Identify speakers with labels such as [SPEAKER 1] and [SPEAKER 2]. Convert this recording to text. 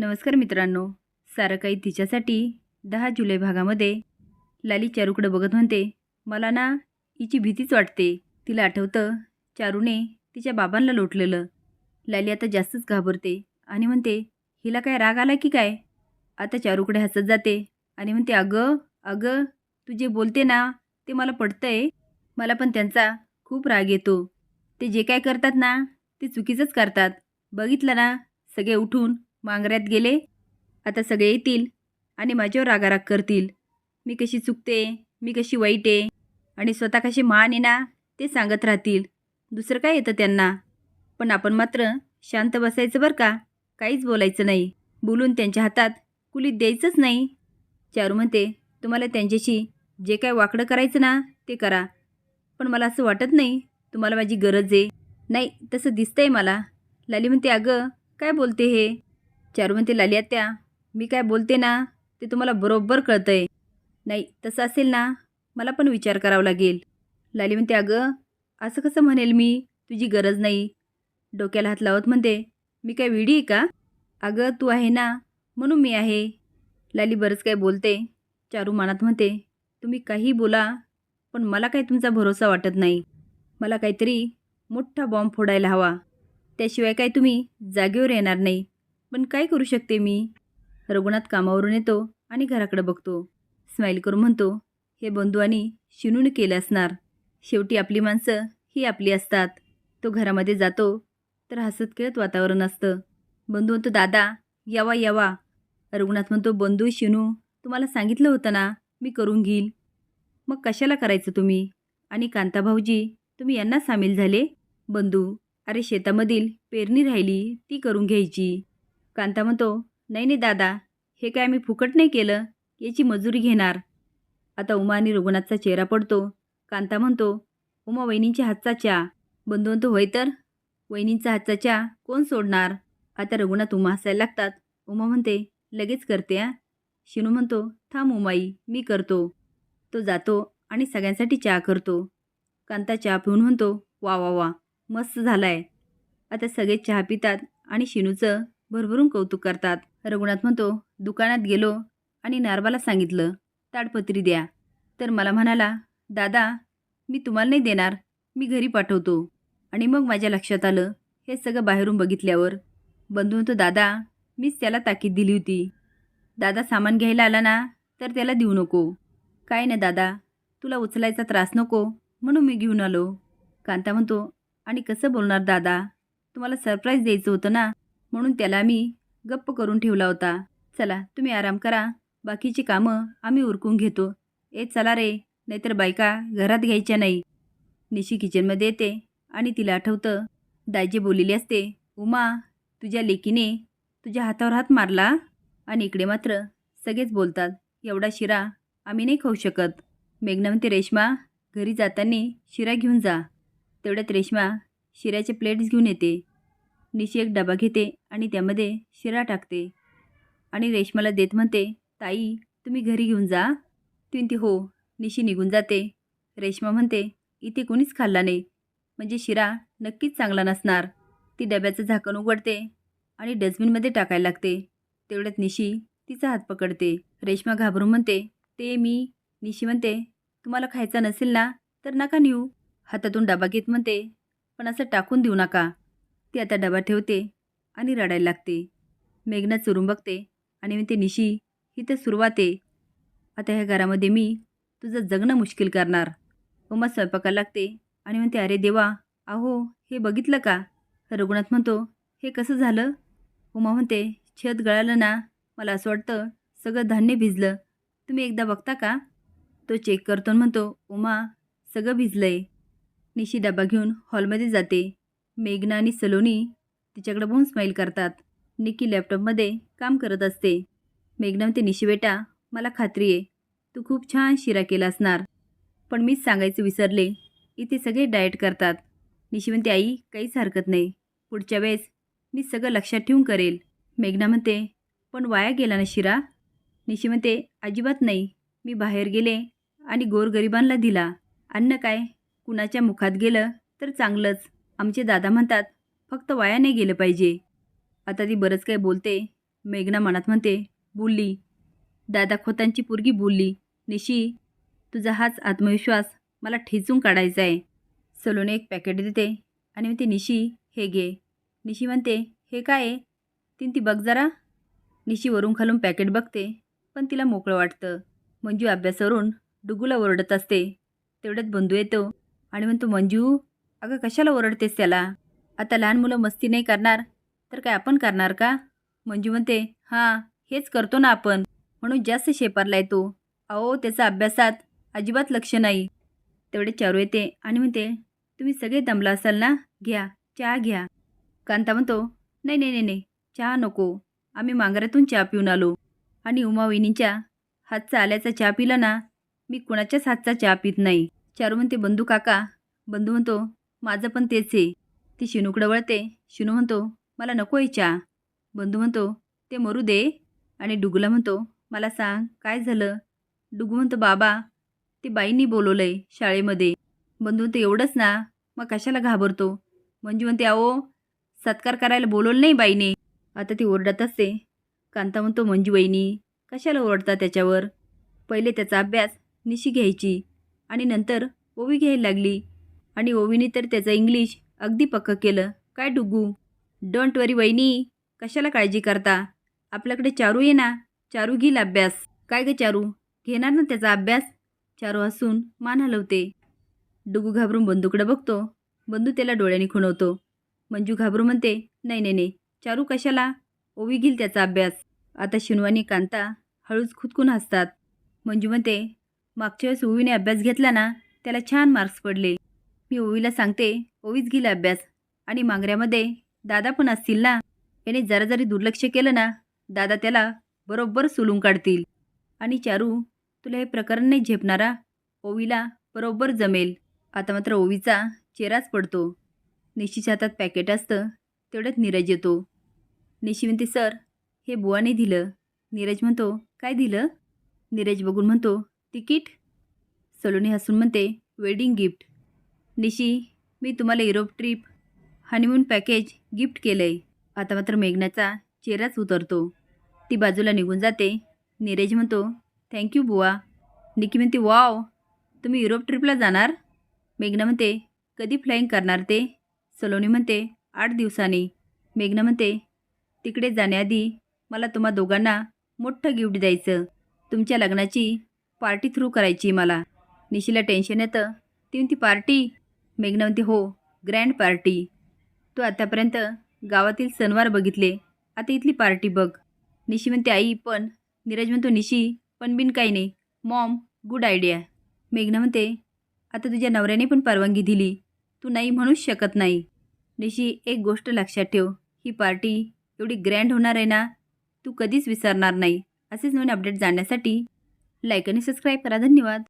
[SPEAKER 1] नमस्कार मित्रांनो. सारं काही तिच्यासाठी दहा जुलै भागामध्ये लाली चारूकडं बघत म्हणते मला ना हिची भीतीच वाटते. तिला आठवतं चारूने तिच्या बाबांना लोटलेलं. लाली आता जास्तच घाबरते आणि म्हणते हिला काय राग आला की काय? आता चारूकडे हसत जाते आणि म्हणते अगं अगं तू जे बोलते ना ते मला पडतंय मला पण त्यांचा खूप राग येतो. ते जे काय करतात ना ते चुकीचंच करतात. बघितलं ना सगळे उठून मांगऱ्यात गेले. आता सगळे येतील आणि माझ्यावर रागाराग करतील. मी कशी चुकते मी कशी वाईट आहे आणि स्वतः कशी मान आहे ना ते सांगत राहतील. दुसरं काय येतं त्यांना? पण आपण मात्र शांत बसायचं बरं का? काहीच बोलायचं नाही. बोलून त्यांच्या हातात कुलीत द्यायचंच नाही. चारू म्हणते तुम्हाला त्यांच्याशी जे काय वाकडं करायचं ना ते करा. पण मला असं वाटत नाही तुम्हाला माझी गरज आहे. नाही तसं दिसतंय मला. लाली म्हणते अगं काय बोलते हे? चारू म्हणते लाली आत्या मी काय बोलते ना ते तुम्हाला बरोबर कळतंय. नाही तसं असेल ना मला पण विचार करावा लागेल. लाली म्हणते अगं असं कसं म्हणेल मी? तुझी गरज नाही. डोक्याला हात लावत म्हणते मी काय विडी आहे का? अगं तू आहे ना म्हणून मी आहे. लाली बरंच काय बोलते. चारू मनात म्हणते तुम्ही काही बोला पण मला काही तुमचा भरोसा वाटत नाही. मला काहीतरी मोठा बॉम्ब फोडायला हवा. त्याशिवाय काय तुम्ही जागेवर येणार नाही. पण काय करू शकते मी? रघुनाथ कामावरून येतो आणि घराकडे बघतो. स्माईल करून म्हणतो हे बंधू आणि शिनून केलं असणार. शेवटी आपली माणसं ही आपली असतात. तो घरामध्ये जातो तर हसत खेळत वातावरण असतं. बंधू म्हणतो दादा यावा यावा. रघुनाथ म्हणतो बंधू शिनू तुम्हाला सांगितलं होतं ना मी करून घेईल. मग कशाला करायचं तुम्ही? आणि कांता भाऊजी तुम्ही यांना सामील झाले? बंधू अरे शेतामधील पेरणी राहिली ती करून घ्यायची. कांता म्हणतो नाही नाही दादा हे काय मी फुकट नाही केलं? याची मजुरी घेणार. आता उमा आणि रघुनाथचा चेहरा पडतो. कांता म्हणतो उमा वहिनींच्या हातचा चहा बंधू म्हणतो होय तर? वहिनींचा हातचा चहा कोण सोडणार? आता रघुनाथ उमा हसायला लागतात. उमा म्हणते लगेच करते आ? शिनू म्हणतो थांब उमाई मी करतो. तो जातो आणि सगळ्यांसाठी चहा करतो. कांता चहा पिऊन म्हणतो वा वा वा मस्त झालाय. आता सगळे चहा पितात आणि शिनूचं भरभरून कौतुक करतात. रघुनाथ म्हणतो दुकानात गेलो आणि नारबाला सांगितलं ताडपत्री द्या. तर मला म्हणाला दादा मी तुम्हाला नाही देणार मी घरी पाठवतो. आणि मग माझ्या लक्षात आलं हे सगळं बाहेरून बघितल्यावर बंधू म्हणतो दादा मीच त्याला ताकीद दिली होती. दादा सामान घ्यायला आला ना तर त्याला देऊ नको. काय ना दादा तुला उचलायचा त्रास नको म्हणून मी घेऊन आलो. कांता म्हणतो आणि कसं बोलणार दादा? तुम्हाला सरप्राईज द्यायचं होतं ना म्हणून त्याला मी गप्प करून ठेवला होता. चला तुम्ही आराम करा. बाकीची कामं आम्ही उरकून घेतो. ए चला रे. नाहीतर बायका घरात घ्यायच्या नाही. निशी किचनमध्ये येते आणि तिला आठवतं दाजी बोललेली असते उमा तुझ्या लेकीने तुझ्या हातावर हात मारला? आणि इकडे मात्र सगळेच बोलतात एवढा शिरा आम्ही नाही खाऊ शकत. मेघना म्हणते रेश्मा घरी जाताना शिरा घेऊन जा. तेवढ्यात रेश्मा शिऱ्याचे प्लेट्स घेऊन येते. निशी एक डबा घेते आणि त्यामध्ये शिरा टाकते. आणि रेश्माला देत म्हणते ताई तुम्ही घरी घेऊन जा. ती हो. निशी निघून जाते. रेश्मा म्हणते इथे कोणीच खाल्ला नाही. म्हणजे शिरा नक्कीच चांगला नसणार. ती डब्याचं झाकण उघडते आणि डस्टबिनमध्ये टाकायला लागते. तेवढ्यात निशी तिचा हात पकडते. रेश्मा घाबरून म्हणते ते मी. निशी म्हणते तुम्हाला खायचा नसेल ना तर नका नेऊ. हातातून डबा घेत म्हणते पण असं टाकून देऊ नका. ती आता डबा ठेवते आणि रडायला लागते. मेघना चुरून बघते आणि म्हणते निशी ही तर सुरुवात आहे. आता ह्या घरामध्ये मी तुझं जगणं मुश्किल करणार. उमा स्वयंपाकाला लागते आणि म्हणते अरे देवा अहो हे बघितलं का? रघुनाथ म्हणतो हे कसं झालं? उमा म्हणते छत गळालं ना मला असं वाटतं सगळं धान्य भिजलं. तुम्ही एकदा बघता का? तो चेक करतो आणि म्हणतो उमा सगळं भिजलं आहे निशी डबा घेऊन हॉलमध्ये जाते. मेघना आणि सलोनी तिच्याकडे बघून स्माईल करतात. निकी लॅपटॉपमध्ये काम करत असते. मेघना म्हणते निशी बेटा मला खात्री आहे तू खूप छान शिरा केला असणार. पण मीच सांगायचं विसरले. इथे सगळे डाएट करतात. निशी म्हणते आई काहीच हरकत नाही. पुढच्या वेळेस मी सगळं लक्षात ठेवून करेल. मेघना म्हणते पण वाया गेला ना शिरा? निशी म्हणते अजिबात नाही. मी बाहेर गेले आणि गोरगरिबांना दिला. अन्न काय? कुणाच्या मुखात गेलं तर चांगलंच. आमचे दादा म्हणतात फक्त वाया नाही गेलं पाहिजे. आता ती बरंच काही बोलते. मेघना मनात म्हणते बोलली. दादा खोतांची पोरगी बोलली निशी तुझा हाच आत्मविश्वास मला ठेचून काढायचा आहे सलोने एक पॅकेट देते आणि म्हणते निशी हे घे. निशी म्हणते हे काय आहे? तीन ती बघ जरा. निशी वरून खालून पॅकेट बघते पण तिला मोकळं वाटतं. मंजू अभ्यासावरून डुगूला ओरडत असते. तेवढ्यात बंधू येतो आणि म्हणतो मंजू अगं कशाला ओरडतेस त्याला? आता लहान मुलं मस्ती नाही करणार तर काय आपण करणार का? मंजू म्हणते हां हेच करतो ना आपण. म्हणून जास्त शेपारला येतो अहो त्याचा अभ्यासात अजिबात लक्ष नाही. तेवढे चारू येते आणि म्हणते तुम्ही सगळे दमला असाल ना? घ्या चहा घ्या. कांता म्हणतो नाही नाही नाही नाही चहा नको. आम्ही मांगरातून चहा पिऊन आलो. आणि उमा वहिनींच्या हातचा आल्याचा चहा पिला ना मी कुणाच्याच हातचा चहा पित नाही. चारू म्हणते बंधू काका. बंधू म्हणतो माझं पण तेच आहे. ती शिनूकडं वळते. शिनू म्हणतो मला नको आहे चहा. बंधू म्हणतो ते मरू दे. आणि डुगूला म्हणतो मला सांग काय झालं? डुगू म्हणतो बाबा ते बाईंनी बोलवलं आहे शाळेमध्ये. बंधू म्हणतो एवढंच ना? मग कशाला घाबरतो? मंजू म्हणते अहो सत्कार करायला बोलवलं नाही बाईने. आता ती ओरडत असते. कांता म्हणतो मंजू बाईनी कशाला ओरडता त्याच्यावर? पहिले त्याचा अभ्यास निशी घ्यायची आणि नंतर ओवी घ्यायला लागली. आणि ओवीने तर त्याचं इंग्लिश अगदी पक्कं केलं. काय डुगू डोंट वरी वहिनी. कशाला काळजी करता? आपल्याकडे चारू ये ना. चारू घेईल अभ्यास. काय ग चारू? घेणार ना त्याचा अभ्यास? चारू हसून मान हलवते. डुगू घाबरून बंधूकडे बघतो. बंधू त्याला डोळ्याने खुणवतो. मंजू घाबरू म्हणते नाही नाही नाही. चारू कशाला? ओवी घेईल त्याचा अभ्यास. आता शिनवानी कांता हळूच खुदकून हसतात. मंजू म्हणते मागच्या वेळेस ओवीने अभ्यास घेतला ना त्याला छान मार्क्स पडले. मी ओवीला सांगते ओवीच घेईल अभ्यास. आणि मांगऱ्यामध्ये दादा पण असतील ना? याने जरा जरी दुर्लक्ष केलं ना दादा त्याला बरोबर सोलून काढतील. आणि चारू तुला हे प्रकरण नाही झेपणारा? ओवीला बरोबर जमेल. आता मात्र ओवीचा चेहराच पडतो. निशीच्या हातात पॅकेट असतं तेवढ्यात नीरज येतो. निशी म्हणते सर हे बुवाने दिलं. नीरज म्हणतो काय दिलं? नीरज बघून म्हणतो तिकीट. सलोनी हसून म्हणते वेडिंग गिफ्ट. निशी मी तुम्हाला Europe trip honeymoon package gift केलं आहे आता मात्र मेघनाचा चेहराच उतरतो. ती बाजूला निघून जाते. नीरज म्हणतो थँक्यू बुवा. निकी म्हणते वाव तुम्ही युरोप ट्रिपला जाणार? मेघना म्हणते कधी फ्लाईंग करणार ते? सलोनी म्हणते आठ दिवसांनी. मेघना म्हणते तिकडे जाण्याआधी मला तुम्हा दोघांना मोठं गिफ्ट द्यायचं. तुमच्या लग्नाची पार्टी थ्रू करायची मला. निशीला टेन्शन येतं. ती म्हणती पार्टी मेघना म्हणते हो ग्रँड पार्टी तू आतापर्यंत गावातील सणवार बघितले. आता इथली पार्टी बघ. निशी म्हणते आई पण. नीरज म्हणतो निशी पण बिन काही नाही. मॉम गुड आयडिया मेघना म्हणते आता तुझ्या नवऱ्याने पण परवानगी दिली. तू नाही म्हणूच शकत नाही. निशी एक गोष्ट लक्षात ठेव. ही पार्टी एवढी ग्रँड होणार आहे ना तू कधीच विसरणार नाही. असेच नवीन अपडेट जाणण्यासाठी लाईक आणि सबस्क्राईब करा. धन्यवाद.